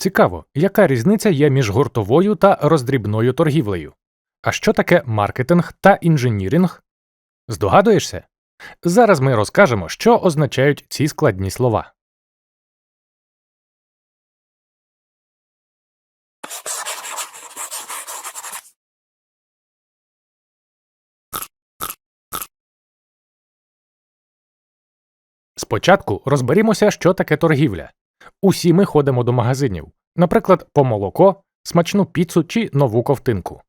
Цікаво, яка різниця є між гуртовою та роздрібною торгівлею? А що таке маркетинг та інженіринг? Здогадуєшся? Зараз ми розкажемо, що означають ці складні слова. Спочатку розберімося, що таке торгівля. Усі ми ходимо до магазинів, наприклад, по молоко, смачну піцу чи нову ковтинку.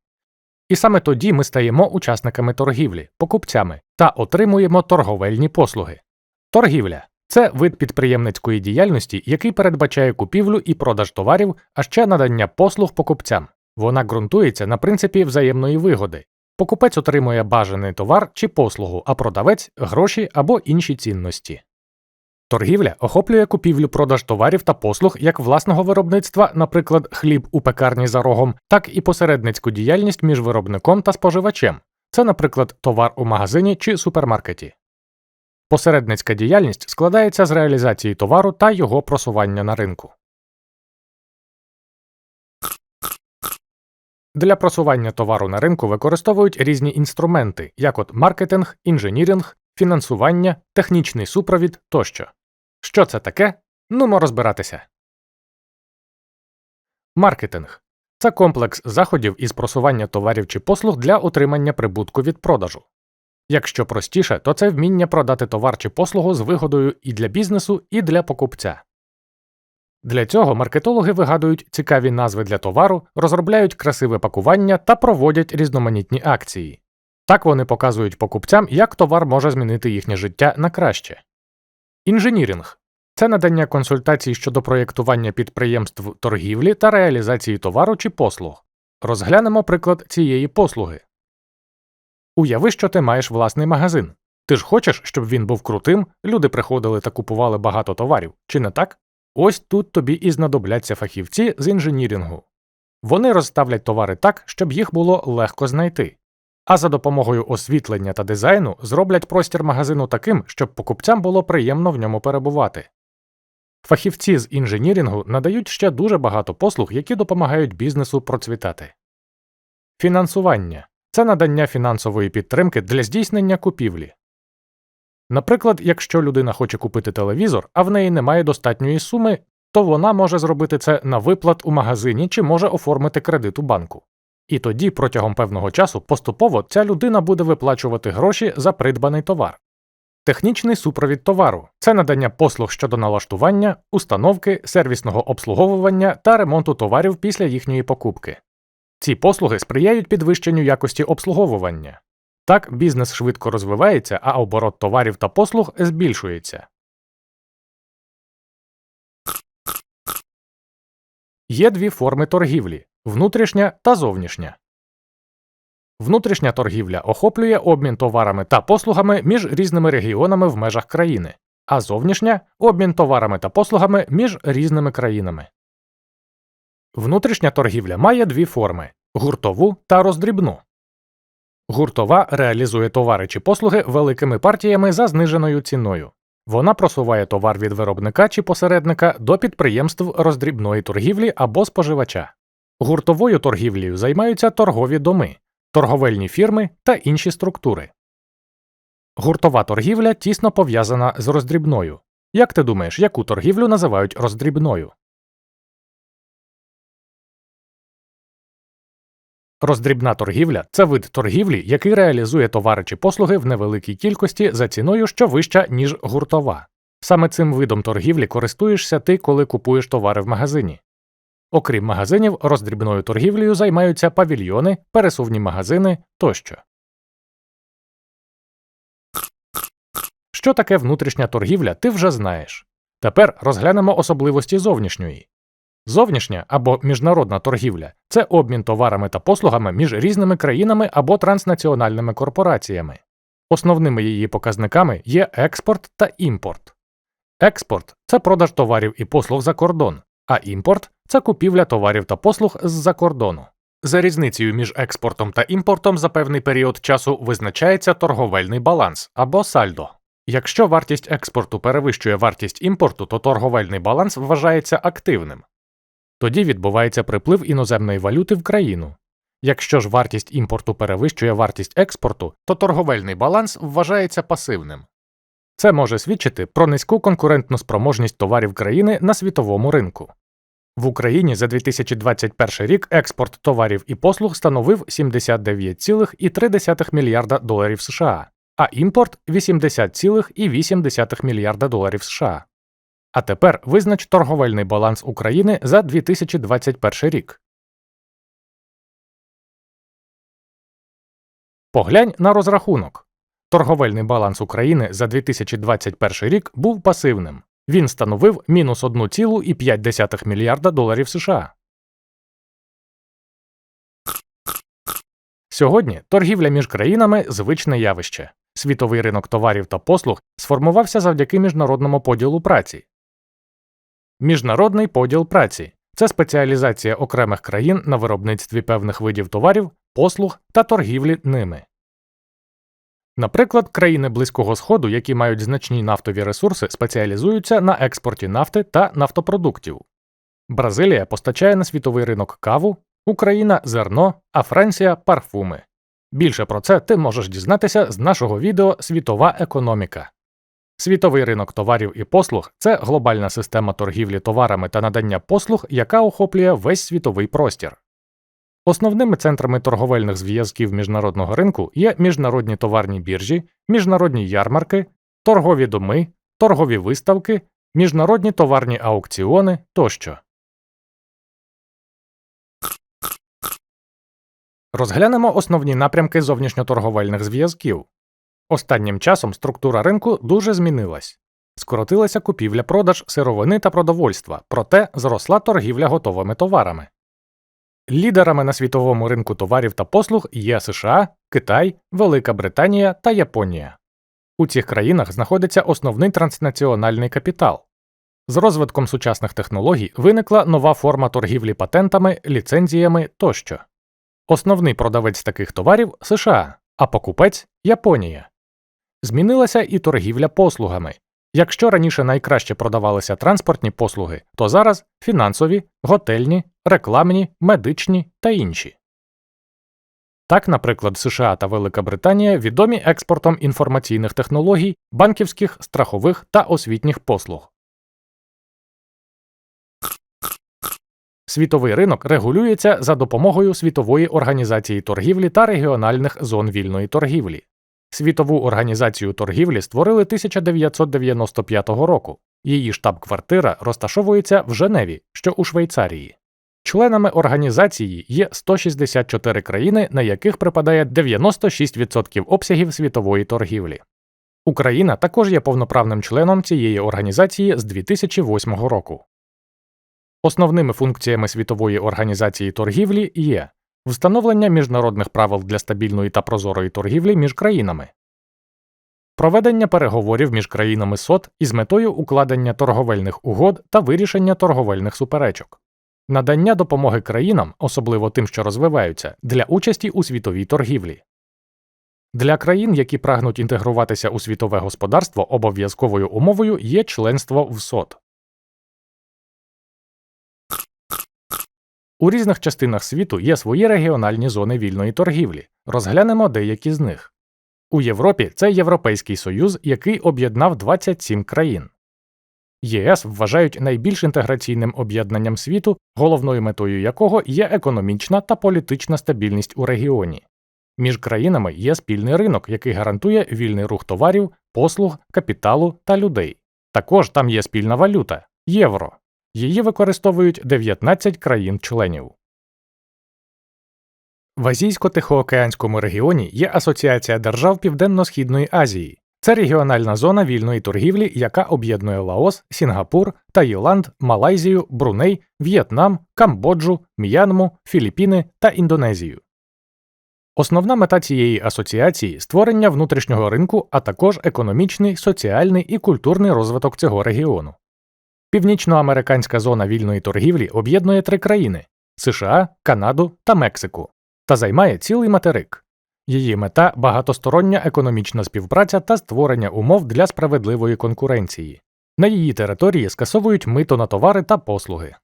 І саме тоді ми стаємо учасниками торгівлі, покупцями та отримуємо торговельні послуги. Торгівля це вид підприємницької діяльності, який передбачає купівлю і продаж товарів, а ще надання послуг покупцям. Вона ґрунтується на принципі взаємної вигоди. Покупець отримує бажаний товар чи послугу, а продавець гроші або інші цінності. Торгівля охоплює купівлю-продаж товарів та послуг як власного виробництва, наприклад, хліб у пекарні за рогом, так і посередницьку діяльність між виробником та споживачем. Це, наприклад, товар у магазині чи супермаркеті. Посередницька діяльність складається з реалізації товару та його просування на ринку. Для просування товару на ринку використовують різні інструменти, як от маркетинг, інженіринг, фінансування, технічний супровід тощо. Що це таке? Нумо розбиратися. Маркетинг це комплекс заходів із просування товарів чи послуг для отримання прибутку від продажу. Якщо простіше, то це вміння продати товар чи послугу з вигодою і для бізнесу, і для покупця. Для цього маркетологи вигадують цікаві назви для товару, розробляють красиве пакування та проводять різноманітні акції. Так вони показують покупцям, як товар може змінити їхнє життя на краще. Інженіринг це надання консультацій щодо проєктування підприємств торгівлі та реалізації товару чи послуг. Розглянемо приклад цієї послуги. Уяви, що ти маєш власний магазин. Ти ж хочеш, щоб він був крутим, люди приходили та купували багато товарів, чи не так? Ось тут тобі і знадобляться фахівці з інженірінгу. Вони розставлять товари так, щоб їх було легко знайти а за допомогою освітлення та дизайну зроблять простір магазину таким, щоб покупцям було приємно в ньому перебувати. Фахівці з інженірінгу надають ще дуже багато послуг, які допомагають бізнесу процвітати. Фінансування це надання фінансової підтримки для здійснення купівлі. Наприклад, якщо людина хоче купити телевізор, а в неї немає достатньої суми, то вона може зробити це на виплат у магазині чи може оформити кредит у банку. І тоді протягом певного часу поступово ця людина буде виплачувати гроші за придбаний товар. Технічний супровід товару це надання послуг щодо налаштування, установки, сервісного обслуговування та ремонту товарів після їхньої покупки. Ці послуги сприяють підвищенню якості обслуговування. Так бізнес швидко розвивається, а оборот товарів та послуг збільшується. Є дві форми торгівлі внутрішня та зовнішня. Внутрішня торгівля охоплює обмін товарами та послугами між різними регіонами в межах країни, а зовнішня обмін товарами та послугами між різними країнами. Внутрішня торгівля має дві форми гуртову та роздрібну. Гуртова реалізує товари чи послуги великими партіями за зниженою ціною. Вона просуває товар від виробника чи посередника до підприємств роздрібної торгівлі або споживача. Гуртовою торгівлею займаються торгові доми, торговельні фірми та інші структури. Гуртова торгівля тісно пов'язана з роздрібною. Як ти думаєш, яку торгівлю називають роздрібною? Роздрібна торгівля це вид торгівлі, який реалізує товари чи послуги в невеликій кількості за ціною, що вища, ніж гуртова. Саме цим видом торгівлі користуєшся ти, коли купуєш товари в магазині. Окрім магазинів, роздрібною торгівлею займаються павільйони, пересувні магазини тощо. Що таке внутрішня торгівля, ти вже знаєш. Тепер розглянемо особливості зовнішньої. Зовнішня або міжнародна торгівля це обмін товарами та послугами між різними країнами або транснаціональними корпораціями. Основними її показниками є експорт та імпорт. Експорт це продаж товарів і послуг за кордон, а імпорт це купівля товарів та послуг з-за кордону. За різницею між експортом та імпортом за певний період часу визначається торговельний баланс або сальдо. Якщо вартість експорту перевищує вартість імпорту, то торговельний баланс вважається активним. Тоді відбувається приплив іноземної валюти в країну. Якщо ж вартість імпорту перевищує вартість експорту, то торговельний баланс вважається пасивним. Це може свідчити про низьку конкурентну спроможність товарів країни на світовому ринку. В Україні за 2021 рік експорт товарів і послуг становив 79,3 мільярда доларів США, а імпорт 80,8 мільярда доларів США. А тепер визнач торговельний баланс України за 2021 рік. Поглянь на розрахунок. Торговельний баланс України за 2021 рік був пасивним. Він становив мінус 1,5 мільярда доларів США. Сьогодні торгівля між країнами звичне явище. Світовий ринок товарів та послуг сформувався завдяки міжнародному поділу праці. Міжнародний поділ праці це спеціалізація окремих країн на виробництві певних видів товарів, послуг та торгівлі ними. Наприклад, країни Близького Сходу, які мають значні нафтові ресурси, спеціалізуються на експорті нафти та нафтопродуктів. Бразилія постачає на світовий ринок каву, Україна зерно, а Франція парфуми. Більше про це ти можеш дізнатися з нашого відео Світова економіка. Світовий ринок товарів і послуг це глобальна система торгівлі товарами та надання послуг, яка охоплює весь світовий простір. Основними центрами торговельних зв'язків міжнародного ринку є міжнародні товарні біржі, міжнародні ярмарки, торгові доми, торгові виставки, міжнародні товарні аукціони тощо. Розглянемо основні напрямки зовнішньоторговельних зв'язків. Останнім часом структура ринку дуже змінилась. Скоротилася купівля-продаж сировини та продовольства, проте зросла торгівля готовими товарами. Лідерами на світовому ринку товарів та послуг є США, Китай, Велика Британія та Японія. У цих країнах знаходиться основний транснаціональний капітал. З розвитком сучасних технологій виникла нова форма торгівлі патентами, ліцензіями тощо. Основний продавець таких товарів США, а покупець Японія. Змінилася і торгівля послугами. Якщо раніше найкраще продавалися транспортні послуги, то зараз фінансові, готельні, рекламні, медичні та інші. Так, наприклад, США та Велика Британія відомі експортом інформаційних технологій, банківських, страхових та освітніх послуг. Світовий ринок регулюється за допомогою Світової організації торгівлі та регіональних зон вільної торгівлі. Світову організацію торгівлі створили 1995 року. Її штаб-квартира розташовується в Женеві, що у Швейцарії. Членами організації є 164 країни, на яких припадає 96% обсягів світової торгівлі. Україна також є повноправним членом цієї організації з 2008 року. Основними функціями світової організації торгівлі є встановлення міжнародних правил для стабільної та прозорої торгівлі між країнами, проведення переговорів між країнами СОТ із метою укладення торговельних угод та вирішення торговельних суперечок, надання допомоги країнам, особливо тим, що розвиваються, для участі у світовій торгівлі. Для країн, які прагнуть інтегруватися у світове господарство, обов'язковою умовою є членство в СОТ. У різних частинах світу є свої регіональні зони вільної торгівлі. Розглянемо деякі з них. У Європі це Європейський Союз, який об'єднав 27 країн. ЄС вважають найбільш інтеграційним об'єднанням світу, головною метою якого є економічна та політична стабільність у регіоні. Між країнами є спільний ринок, який гарантує вільний рух товарів, послуг, капіталу та людей. Також там є спільна валюта євро. Її використовують 19 країн-членів. В Азійсько-Тихоокеанському регіоні є Асоціація держав Південно-Східної Азії. Це регіональна зона вільної торгівлі, яка об'єднує Лаос, Сінгапур, Таїланд, Малайзію, Бруней, В'єтнам, Камбоджу, М'янму, Філіппіни та Індонезію. Основна мета цієї асоціації створення внутрішнього ринку, а також економічний, соціальний і культурний розвиток цього регіону. Північноамериканська зона вільної торгівлі об'єднує три країни США, Канаду та Мексику та займає цілий материк. Її мета багатостороння економічна співпраця та створення умов для справедливої конкуренції. На її території скасовують мито на товари та послуги.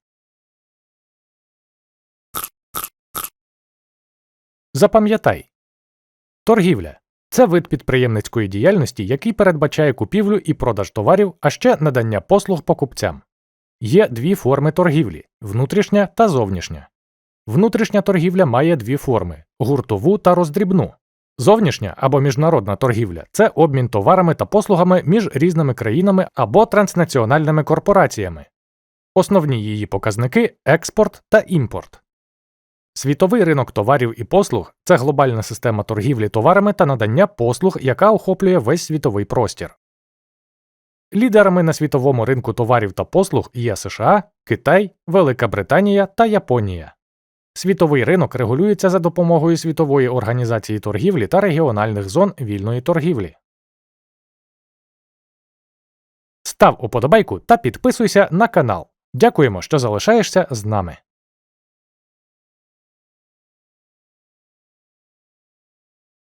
Запам'ятай торгівля це вид підприємницької діяльності, який передбачає купівлю і продаж товарів, а ще надання послуг покупцям. Є дві форми торгівлі внутрішня та зовнішня. Внутрішня торгівля має дві форми гуртову та роздрібну. Зовнішня або міжнародна торгівля це обмін товарами та послугами між різними країнами або транснаціональними корпораціями. Основні її показники експорт та імпорт. Світовий ринок товарів і послуг це глобальна система торгівлі товарами та надання послуг, яка охоплює весь світовий простір. Лідерами на світовому ринку товарів та послуг є США, Китай, Велика Британія та Японія. Світовий ринок регулюється за допомогою Світової організації торгівлі та регіональних зон вільної торгівлі. Став уподобайку та підписуйся на канал. Дякуємо, що залишаєшся з нами.